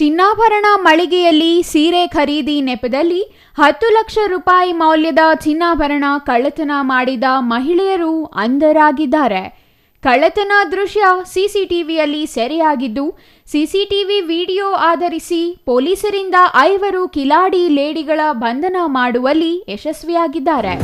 ಚಿನ್ನಾಭರಣ ಮಳಿಗೆಯಲ್ಲಿ ಸೀರೆ ಖರೀದಿ ನೆಪದಲ್ಲಿ ಹತ್ತು ಲಕ್ಷ ರೂಪಾಯಿ ಮೌಲ್ಯದ ಚಿನ್ನಾಭರಣ ಕಳ್ಳತನ ಮಾಡಿದ ಮಹಿಳೆಯರು ಅಂಧರಾಗಿದ್ದಾರೆ. ಕಳ್ಳತನ ದೃಶ್ಯ ಸಿಸಿಟಿವಿಯಲ್ಲಿ ಸೆರೆಯಾಗಿದ್ದು, ಸಿಸಿಟಿವಿ ವಿಡಿಯೋ ಆಧರಿಸಿ ಪೊಲೀಸರಿಂದ ಐವರು ಕಿಲಾಡಿ ಲೇಡಿಗಳ ಬಂಧನ ಮಾಡುವಲ್ಲಿ ಯಶಸ್ವಿಯಾಗಿದ್ದಾರೆ.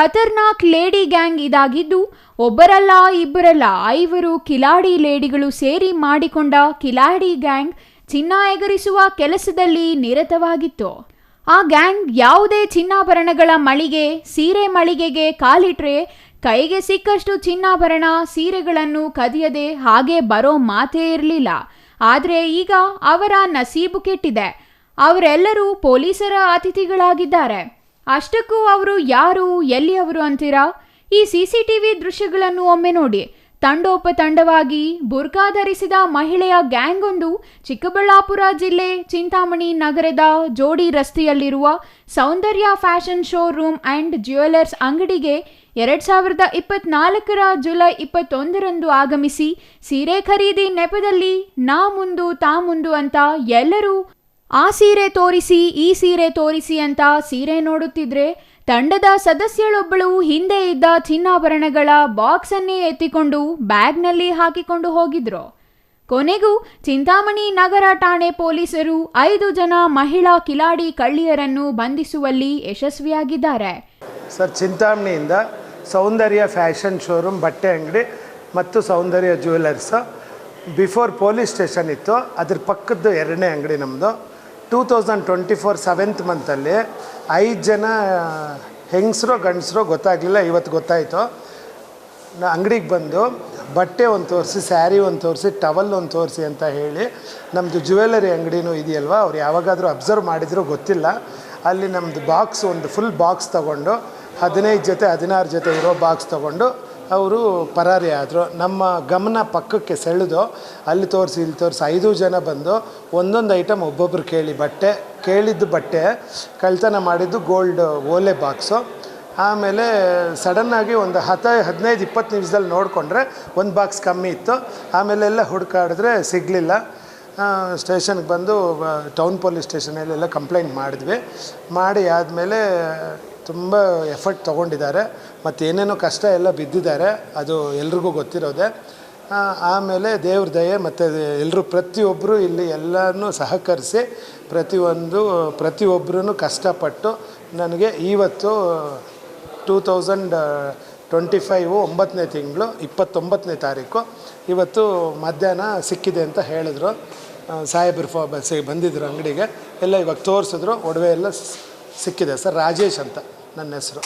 ಖತರ್ನಾಕ್ ಲೇಡಿ ಗ್ಯಾಂಗ್ ಇದಾಗಿದ್ದು, ಒಬ್ಬರಲ್ಲ ಇಬ್ಬರಲ್ಲ ಐವರು ಕಿಲಾಡಿ ಲೇಡಿಗಳು ಸೇರಿ ಮಾಡಿಕೊಂಡ ಕಿಲಾಡಿ ಗ್ಯಾಂಗ್ ಚಿನ್ನ ಎಗರಿಸುವ ಕೆಲಸದಲ್ಲಿ ನಿರತವಾಗಿತ್ತು. ಆ ಗ್ಯಾಂಗ್ ಯಾವುದೇ ಚಿನ್ನಾಭರಣಗಳ ಮಳಿಗೆ, ಸೀರೆ ಮಳಿಗೆಗೆ ಕಾಲಿಟ್ರೆ ಕೈಗೆ ಸಿಕ್ಕಷ್ಟು ಚಿನ್ನಾಭರಣ, ಸೀರೆಗಳನ್ನು ಕದಿಯದೆ ಹಾಗೆ ಬರೋ ಮಾತೇ ಇರಲಿಲ್ಲ. ಆದರೆ ಈಗ ಅವರ ನಸೀಬು ಕೆಟ್ಟಿದೆ. ಅವರೆಲ್ಲರೂ ಪೊಲೀಸರ ಅತಿಥಿಗಳಾಗಿದ್ದಾರೆ. ಅಷ್ಟಕ್ಕೂ ಅವರು ಯಾರು ಎಲ್ಲಿ ಅವರು ಅಂತೀರಾ? ಈ ಸಿ ಸಿ ಟಿ ವಿ ದೃಶ್ಯಗಳನ್ನು ಒಮ್ಮೆ ನೋಡಿ. ತಂಡೋಪತಂಡವಾಗಿ ಬುರ್ಕಾ ಧರಿಸಿದ ಮಹಿಳೆಯ ಗ್ಯಾಂಗ್ ಒಂದು ಚಿಕ್ಕಬಳ್ಳಾಪುರ ಜಿಲ್ಲೆ ಚಿಂತಾಮಣಿ ನಗರದ ಜೋಡಿ ರಸ್ತೆಯಲ್ಲಿರುವ Soundarya fashion showroom and jewellers ಅಂಗಡಿಗೆ ಎರಡ್ ಸಾವಿರದ ಇಪ್ಪತ್ನಾಲ್ಕರ ಜುಲೈ ಇಪ್ಪತ್ತೊಂದರಂದು ಆಗಮಿಸಿ ಸೀರೆ ಖರೀದಿ ನೆಪದಲ್ಲಿ ನಾ ಮುಂದು, ತಾ ಮುಂದು ಅಂತ ಎಲ್ಲರೂ ಆ ಸೀರೆ ತೋರಿಸಿ, ಈ ಸೀರೆ ತೋರಿಸಿ ಅಂತ ಸೀರೆ ನೋಡುತ್ತಿದ್ರೆ ತಂಡದ ಸದಸ್ಯಳೊಬ್ಬಳು ಹಿಂದೆ ಇದ್ದ ಚಿನ್ನಾಭರಣಗಳ ಬಾಕ್ಸ್ ಅನ್ನೇ ಎತ್ತಿಕೊಂಡು ಬ್ಯಾಗ್ನಲ್ಲಿ ಹಾಕಿಕೊಂಡು ಹೋಗಿದ್ರು. ಕೊನೆಗೂ ಚಿಂತಾಮಣಿ ನಗರ ಠಾಣೆ ಪೊಲೀಸರು ಐದು ಜನ ಮಹಿಳಾ ಕಿಲಾಡಿ ಕಳ್ಳಿಯರನ್ನು ಬಂಧಿಸುವಲ್ಲಿ ಯಶಸ್ವಿಯಾಗಿದ್ದಾರೆ. ಸರ್, ಚಿಂತಾಮಣಿಯಿಂದ ಸೌಂದರ್ಯ ಫ್ಯಾಷನ್ ಶೋರೂಮ್, ಬಟ್ಟೆ ಅಂಗಡಿ ಮತ್ತು Soundarya jewellers before police station ಇತ್ತು, ಅದ್ರ ಪಕ್ಕದ್ದು ಎರಡನೇ ಅಂಗಡಿ ನಮ್ಮದು two thousand twenty four seventh ಮಂತಲ್ಲಿ ಐದು ಜನ ಹೆಂಗಸರು ಗಂಡಸರು ಗೊತ್ತಾಗಲಿಲ್ಲ, ಇವತ್ತು ಗೊತ್ತಾಯಿತು. ನಾ ಅಂಗಡಿಗೆ ಬಂದು ಬಟ್ಟೆ ಒಂದು ತೋರಿಸಿ, ಸ್ಯಾರಿ ಒಂದು ತೋರಿಸಿ ಟವಲ್ ಒಂದು ತೋರಿಸಿ ಅಂತ ಹೇಳಿ ನಮ್ಮದು ಜ್ಯುವೆಲರಿ ಅಂಗಡಿನೂ ಇದೆಯಲ್ವ, ಅವ್ರು ಯಾವಾಗಾದರೂ ಅಬ್ಸರ್ವ್ ಮಾಡಿದರೂ ಗೊತ್ತಿಲ್ಲ. ಅಲ್ಲಿ ನಮ್ಮದು ಬಾಕ್ಸ್ ಒಂದು ಫುಲ್ ಬಾಕ್ಸ್ ತೊಗೊಂಡು, ಹದಿನೈದು ಜೊತೆ, ಹದಿನಾರು ಜೊತೆ ಇರೋ ಬಾಕ್ಸ್ ತೊಗೊಂಡು ಅವರು ಪರಾರಿ ಆದರು. ನಮ್ಮ ಗಮನ ಪಕ್ಕಕ್ಕೆ ಸೆಳೆದು ಅಲ್ಲಿ ತೋರಿಸಿ, ಇಲ್ಲಿ ತೋರಿಸಿ ಐದು ಜನ ಬಂದು ಒಂದೊಂದು ಐಟಮ್ ಒಬ್ಬೊಬ್ರು ಕೇಳಿ. ಬಟ್ಟೆ, ಕೇಳಿದ್ದು ಬಟ್ಟೆ, ಕಳ್ತನ ಮಾಡಿದ್ದು ಗೋಲ್ಡ್ ಓಲೆ ಬಾಕ್ಸು ಆಮೇಲೆ ಸಡನ್ನಾಗಿ ಒಂದು ಹತ್ತ, ಹದಿನೈದು, ಇಪ್ಪತ್ತು ನಿಮಿಷದಲ್ಲಿ ನೋಡಿಕೊಂಡ್ರೆ ಒಂದು ಬಾಕ್ಸ್ ಕಮ್ಮಿ ಇತ್ತು. ಆಮೇಲೆಲ್ಲ ಹುಡುಕಾಡಿದ್ರೆ ಸಿಗಲಿಲ್ಲ. ಸ್ಟೇಷನ್ಗೆ ಬಂದು ಟೌನ್ ಪೊಲೀಸ್ ಸ್ಟೇಷನಲ್ಲೆಲ್ಲ ಕಂಪ್ಲೇಂಟ್ ಮಾಡಿದ್ವಿ. ಮಾಡಿ ಆದಮೇಲೆ ತುಂಬ ಎಫರ್ಟ್ ತೊಗೊಂಡಿದ್ದಾರೆ. ಮತ್ತು ಏನೇನೋ ಕಷ್ಟ ಎಲ್ಲ ಬಿದ್ದಿದ್ದಾರೆ. ಅದು ಎಲ್ರಿಗೂ ಗೊತ್ತಿರೋದೆ. ಆಮೇಲೆ ದೇವ್ರ ದಯೆ ಮತ್ತು ಎಲ್ಲರೂ ಪ್ರತಿಯೊಬ್ಬರು ಇಲ್ಲಿ ಎಲ್ಲನೂ ಸಹಕರಿಸಿ ಪ್ರತಿಯೊಂದು ಪ್ರತಿಯೊಬ್ಬರೂ ಕಷ್ಟಪಟ್ಟು ನನಗೆ ಇವತ್ತು ಟೂ ತೌಸಂಡ್ ಟ್ವೆಂಟಿ ಫೈವು ಒಂಬತ್ತನೇ ತಿಂಗಳು, ಇಪ್ಪತ್ತೊಂಬತ್ತನೇ ತಾರೀಕು ಇವತ್ತು ಮಧ್ಯಾಹ್ನ ಸಿಕ್ಕಿದೆ ಅಂತ ಹೇಳಿದ್ರು. ಸಾಹೇಬ್ರ ಫೋ ಬಸ್ಸಿಗೆ ಬಂದಿದ್ರು ಅಂಗಡಿಗೆ. ಎಲ್ಲ ಇವಾಗ ತೋರಿಸಿದ್ರು. ಒಡವೆ ಎಲ್ಲ ಸಿಕ್ಕಿದೆ ಸರ್. ರಾಜೇಶ್ ಅಂತ. ನನ್ನ ಹೆಸರು.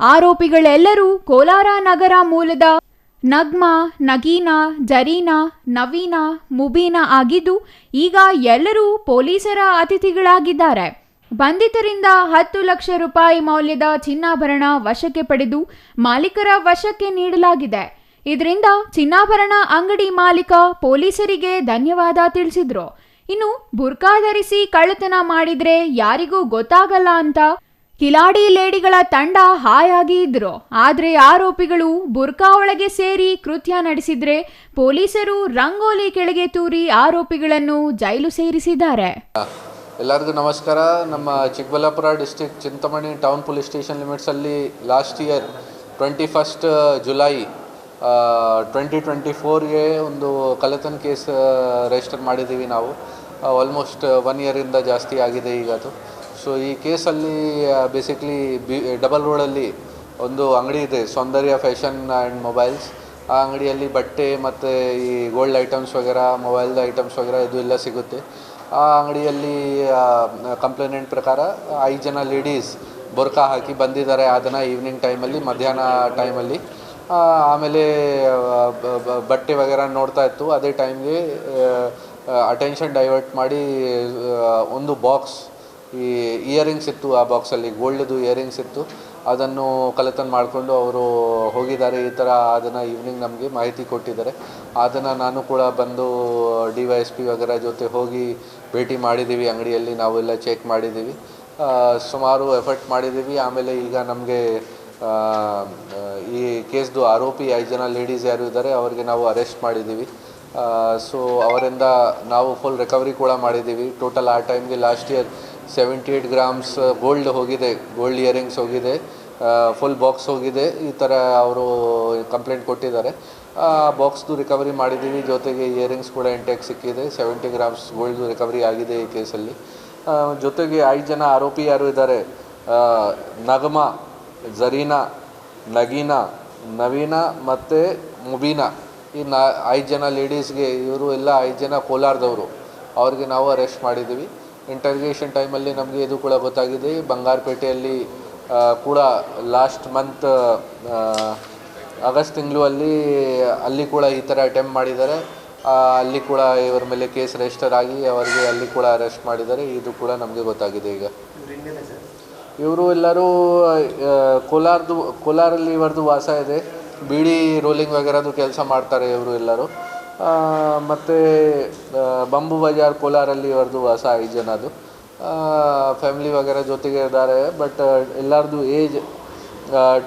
ಆರೋಪಿಗಳೆಲ್ಲರೂ ಕೋಲಾರ ನಗರ ಮೂಲದ ನಗ್ಮಾ, ನಗೀನಾ, ಜರೀನಾ, ನವೀನಾ, ಮುಬೀನಾ ಆಗಿದ್ದು ಈಗ ಎಲ್ಲರೂ ಪೊಲೀಸರ ಅತಿಥಿಗಳಾಗಿದ್ದಾರೆ. ಬಂಧಿತರಿಂದ ಹತ್ತು ಲಕ್ಷ ರೂಪಾಯಿ ಮೌಲ್ಯದ ಚಿನ್ನಾಭರಣ ವಶಕ್ಕೆ ಪಡೆದು ಮಾಲೀಕರ ವಶಕ್ಕೆ ನೀಡಲಾಗಿದೆ. ಇದರಿಂದ ಚಿನ್ನಾಭರಣ ಅಂಗಡಿ ಮಾಲೀಕ ಪೊಲೀಸರಿಗೆ ಧನ್ಯವಾದ ತಿಳಿಸಿದ್ರು. ಇನ್ನು ಬುರ್ಕಾ ಧರಿಸಿ ಕಳ್ಳತನ ಮಾಡಿದ್ರೆ ಯಾರಿಗೂ ಗೊತ್ತಾಗಲ್ಲ ಅಂತ ಕಿಲಾಡಿ ಲೇಡಿಗಳ ತಂಡ ಹಾಯಾಗಿ ಇದ್ರು. ಆದ್ರೆ ಆರೋಪಿಗಳು ಬುರ್ಕಾ ಒಳಗೆ ಸೇರಿ ಕೃತ್ಯ ನಡೆಸಿದ್ರೆ ಪೊಲೀಸರು ರಂಗೋಲಿ ಕೆಳಗೆ ತೂರಿ ಆರೋಪಿಗಳನ್ನು ಜೈಲು ಸೇರಿಸಿದ್ದಾರೆ. ಎಲ್ಲರಿಗೂ ನಮಸ್ಕಾರ. ನಮ್ಮ Chikkaballapur district Chintamani town police station ಲಿಮಿಟ್ಸಲ್ಲಿ last year twenty first July twenty twenty ಫೋರ್ಗೆ ಒಂದು ಕಲತನ ಕೇಸ್ ರಿಜಿಸ್ಟರ್ ಮಾಡಿದ್ದೀವಿ ನಾವು. ಆಲ್ಮೋಸ್ಟ್ ಒನ್ ಇಯರಿಂದ ಜಾಸ್ತಿ ಆಗಿದೆ ಈಗ ಅದು. ಸೊ ಈ ಕೇಸಲ್ಲಿ ಬೇಸಿಕ್ಲಿ ಬಿ ಡಬಲ್ ರೋಡಲ್ಲಿ ಒಂದು ಅಂಗಡಿ ಇದೆ, ಸೌಂದರ್ಯ ಫ್ಯಾಷನ್ ಆ್ಯಂಡ್ ಮೊಬೈಲ್ಸ್ ಆ ಅಂಗಡಿಯಲ್ಲಿ ಬಟ್ಟೆ ಮತ್ತು ಈ ಗೋಲ್ಡ್ ಐಟಮ್ಸ್ ವಗೇರ ಮೊಬೈಲ್ದು ಐಟಮ್ಸ್ ವಗೇರ ಇದು ಎಲ್ಲ ಸಿಗುತ್ತೆ. ಆ ಅಂಗಡಿಯಲ್ಲಿ ಕಂಪ್ಲೇಂಟ್ ಪ್ರಕಾರ ಐದು ಜನ ಲೇಡೀಸ್ ಬುರ್ಕಾ ಹಾಕಿ ಬಂದಿದ್ದಾರೆ ಅದನ್ನು ಈವ್ನಿಂಗ್ ಟೈಮಲ್ಲಿ ಮಧ್ಯಾಹ್ನ ಟೈಮಲ್ಲಿ ಆಮೇಲೆ ಬಟ್ಟೆ ವಗೇರ ನೋಡ್ತಾ ಇತ್ತು. ಅದೇ ಟೈಮ್ಗೆ ಅಟೆನ್ಷನ್ ಡೈವರ್ಟ್ ಮಾಡಿ ಒಂದು ಬಾಕ್ಸ್ ಈ ಇಯರಿಂಗ್ಸ್ ಇತ್ತು, ಆ ಬಾಕ್ಸಲ್ಲಿ ಗೋಲ್ಡ್ದು ಇಯರಿಂಗ್ಸ್ ಇತ್ತು. ಅದನ್ನು ಕಲೆತನ ಮಾಡಿಕೊಂಡು ಅವರು ಹೋಗಿದ್ದಾರೆ. ಈ ಥರ ಅದನ್ನು ಈವ್ನಿಂಗ್ ನಮಗೆ ಮಾಹಿತಿ ಕೊಟ್ಟಿದ್ದಾರೆ. ಅದನ್ನು ನಾನು ಕೂಡ ಬಂದು ಡಿ ವೈ ಎಸ್ ಪಿ ವಗರ ಜೊತೆ ಹೋಗಿ ಭೇಟಿ ಮಾಡಿದ್ದೀವಿ. ಅಂಗಡಿಯಲ್ಲಿ ನಾವೆಲ್ಲ ಚೆಕ್ ಮಾಡಿದ್ದೀವಿ. ಸುಮಾರು ಎಫರ್ಟ್ ಮಾಡಿದ್ದೀವಿ. ಆಮೇಲೆ ಈಗ ನಮಗೆ ಈ ಕೇಸ್ದು ಆರೋಪಿ, ಐದು ಜನ ಲೇಡೀಸ್ ಯಾರು ಇದ್ದಾರೆ, ಅವರಿಗೆ ನಾವು ಅರೆಸ್ಟ್ ಮಾಡಿದ್ದೀವಿ. ಸೊ ಅವರಿಂದ ನಾವು ಫುಲ್ ರಿಕವರಿ ಕೂಡ ಮಾಡಿದ್ದೀವಿ. ಟೋಟಲ್ ಆ ಟೈಮ್ಗೆ last year seventy eight grams gold ಹೋಗಿದೆ ಗೋಲ್ಡ್ ಇಯರಿಂಗ್ಸ್ ಹೋಗಿದೆ ಫುಲ್ ಬಾಕ್ಸ್ ಹೋಗಿದೆ, ಈ ಥರ ಅವರು ಕಂಪ್ಲೇಂಟ್ ಕೊಟ್ಟಿದ್ದಾರೆ. ಆ ಬಾಕ್ಸ್ದು ರಿಕವರಿ ಮಾಡಿದ್ದೀವಿ, ಜೊತೆಗೆ ಇಯರಿಂಗ್ಸ್ ಕೂಡ ಎಂಟೆಕ್ ಸಿಕ್ಕಿದೆ ಸೆವೆಂಟಿ ಗ್ರಾಮ್ಸ್ ಗೋಲ್ಡ್ ರಿಕವರಿ ಆಗಿದೆ ಈ ಕೇಸಲ್ಲಿ. ಜೊತೆಗೆ ಐದು ಜನ ಆರೋಪಿ ಯಾರು ಇದ್ದಾರೆ ನಗಮಾ, ಜರೀನಾ, ನಗೀನಾ, ನವೀನಾ ಮತ್ತು ಮುಬೀನಾ. ಈ ನಾ, ಐದು ಜನ ಲೇಡೀಸ್ಗೆ ಇವರು ಎಲ್ಲ ಐದು ಜನ ಕೋಲಾರದವರು. ಅವ್ರಿಗೆ ನಾವು ಅರೆಸ್ಟ್ ಮಾಡಿದ್ದೀವಿ. ಇಂಟರ್ಗೇಷನ್ ಟೈಮಲ್ಲಿ ನಮಗೆ ಇದು ಕೂಡ ಗೊತ್ತಾಗಿದೆ. ಬಂಗಾರಪೇಟೆಯಲ್ಲಿ ಕೂಡ ಲಾಸ್ಟ್ ಮಂತ್ ಆಗಸ್ಟ್ ತಿಂಗಳು ಅಲ್ಲಿ ಅಲ್ಲಿ ಕೂಡ ಈ ಥರ ಅಟೆಂಪ್ಟ್ ಮಾಡಿದ್ದಾರೆ. ಅಲ್ಲಿ ಕೂಡ ಇವರ ಮೇಲೆ ಕೇಸ್ ರಿಜಿಸ್ಟರ್ ಆಗಿ ಅವರಿಗೆ ಅಲ್ಲಿ ಕೂಡ ಅರೆಸ್ಟ್ ಮಾಡಿದ್ದಾರೆ. ಇದು ಕೂಡ ನಮಗೆ ಗೊತ್ತಾಗಿದೆ ಈಗ. ಇವರು ಎಲ್ಲರೂ ಕೋಲಾರದು, ಕೋಲಾರಲ್ಲಿ ಇವರದು ವಾಸ ಇದೆ. ಬೀಡಿ ರೋಲಿಂಗ್ ವಗೇರದು ಕೆಲಸ ಮಾಡ್ತಾರೆ ಇವರು ಎಲ್ಲರೂ. ಮತ್ತು ಬಂಬು ಬಜಾರ್ ಕೋಲಾರಲ್ಲಿ ಇವರದು ವಾಸ ಐದು ಜನದು ಫ್ಯಾಮಿಲಿ ವಗೇರ ಜೊತೆಗೆ ಇದ್ದಾರೆ ಬಟ್ ಎಲ್ಲರದು age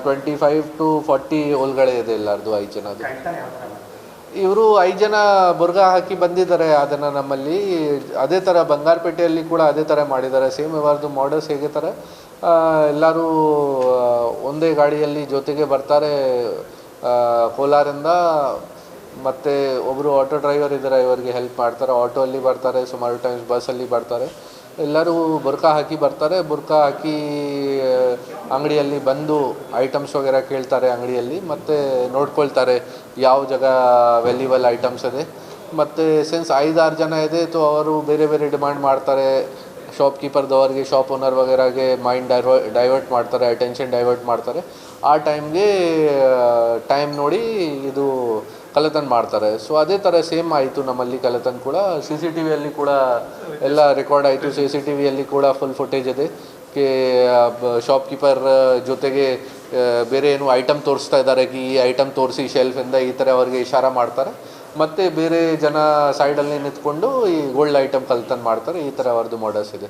twenty five to forty ಒಳಗಡೆ ಇದೆ ಎಲ್ಲರದು ಐದು ಜನದು ಇವರು ಐದು ಜನ ಬುರ್ಗ ಹಾಕಿ ಬಂದಿದ್ದಾರೆ ಅದನ್ನು ನಮ್ಮಲ್ಲಿ. ಅದೇ ಥರ ಬಂಗಾರಪೇಟೆಯಲ್ಲಿ ಕೂಡ ಅದೇ ಥರ ಮಾಡಿದ್ದಾರೆ. ಸೇಮ್ ಇವರದು ಮಾಡಲ್ಸ್ ಹೇಗೆ ಥರ ಎಲ್ಲರೂ ಒಂದೇ ಗಾಡಿಯಲ್ಲಿ ಜೊತೆಗೆ ಬರ್ತಾರೆ ಕೋಲಾರಿಂದ ಮತ್ತು ಒಬ್ಬರು ಆಟೋ ಡ್ರೈವರ್ ಇದ್ದಾರೆ ಇವರಿಗೆ ಹೆಲ್ಪ್ ಮಾಡ್ತಾರೆ. ಆಟೋ ಅಲ್ಲಿ ಬರ್ತಾರೆ, ಸುಮಾರು ಟೈಮ್ಸ್ ಬಸ್ಸಲ್ಲಿ ಬರ್ತಾರೆ. ಎಲ್ಲರೂ ಬುರ್ಕಾ ಹಾಕಿ ಬರ್ತಾರೆ. ಬುರ್ಕಾ ಹಾಕಿ ಅಂಗಡಿಯಲ್ಲಿ ಬಂದು ಐಟಮ್ಸ್ ವಗೇರ ಕೇಳ್ತಾರೆ ಅಂಗಡಿಯಲ್ಲಿ. ಮತ್ತು ನೋಡ್ಕೊಳ್ತಾರೆ ಯಾವ ಜಾಗ ವ್ಯಾಲ್ಯೂಬಲ್ ಐಟಮ್ಸ್ ಇದೆ. ಮತ್ತು ಸಿನ್ಸ್ ಐದಾರು ಜನ ಇದೆ ತೋ ಅವರು ಬೇರೆ ಬೇರೆ ಡಿಮಾಂಡ್ ಮಾಡ್ತಾರೆ. ಶಾಪ್ ಕೀಪರ್ದವರಿಗೆ ಶಾಪ್ ಓನರ್ ವಗೇರಾಗೆ ಮೈಂಡ್ ಡೈವ ಡೈವರ್ಟ್ ಮಾಡ್ತಾರೆ ಅಟೆನ್ಷನ್ ಡೈವರ್ಟ್ ಮಾಡ್ತಾರೆ. ಆ ಟೈಮ್ಗೆ ಟೈಮ್ ನೋಡಿ ಇದು ಕಳ್ಳತನ ಮಾಡ್ತಾರೆ. ಸೊ ಅದೇ ಥರ ಸೇಮ್ ಆಯಿತು ನಮ್ಮಲ್ಲಿ ಕಳ್ಳತನ ಕೂಡ. ಸಿ ಸಿ ಟಿ ವಿಯಲ್ಲಿ ಕೂಡ ಎಲ್ಲ ರೆಕಾರ್ಡ್ ಆಯಿತು. ಸಿ ಸಿ ಟಿ ವಿಯಲ್ಲಿ ಕೂಡ ಫುಲ್ ಫುಟೇಜ್ ಇದೆ. ಕೆ ಶಾಪ್ ಕೀಪರ್ ಜೊತೆಗೆ ಬೇರೆ ಏನು ಐಟಮ್ ತೋರಿಸ್ತಾ ಇದ್ದಾರೆ. ಕಿ ಈ ಐಟಮ್ ತೋರಿಸಿ ಶೆಲ್ಫಿಂದ ಈ ಥರ ಅವರಿಗೆ ಇಶಾರ ಮಾಡ್ತಾರೆ. ಮತ್ತು ಬೇರೆ ಜನ ಸೈಡಲ್ಲಿ ನಿಂತ್ಕೊಂಡು ಈ ಗೋಲ್ಡ್ ಐಟಮ್ ಕಳ್ತನ ಮಾಡ್ತಾರೆ. ಈ ಥರ ಅವ್ರದ್ದು ಮಾಡಲ್ಸ್ ಇದೆ.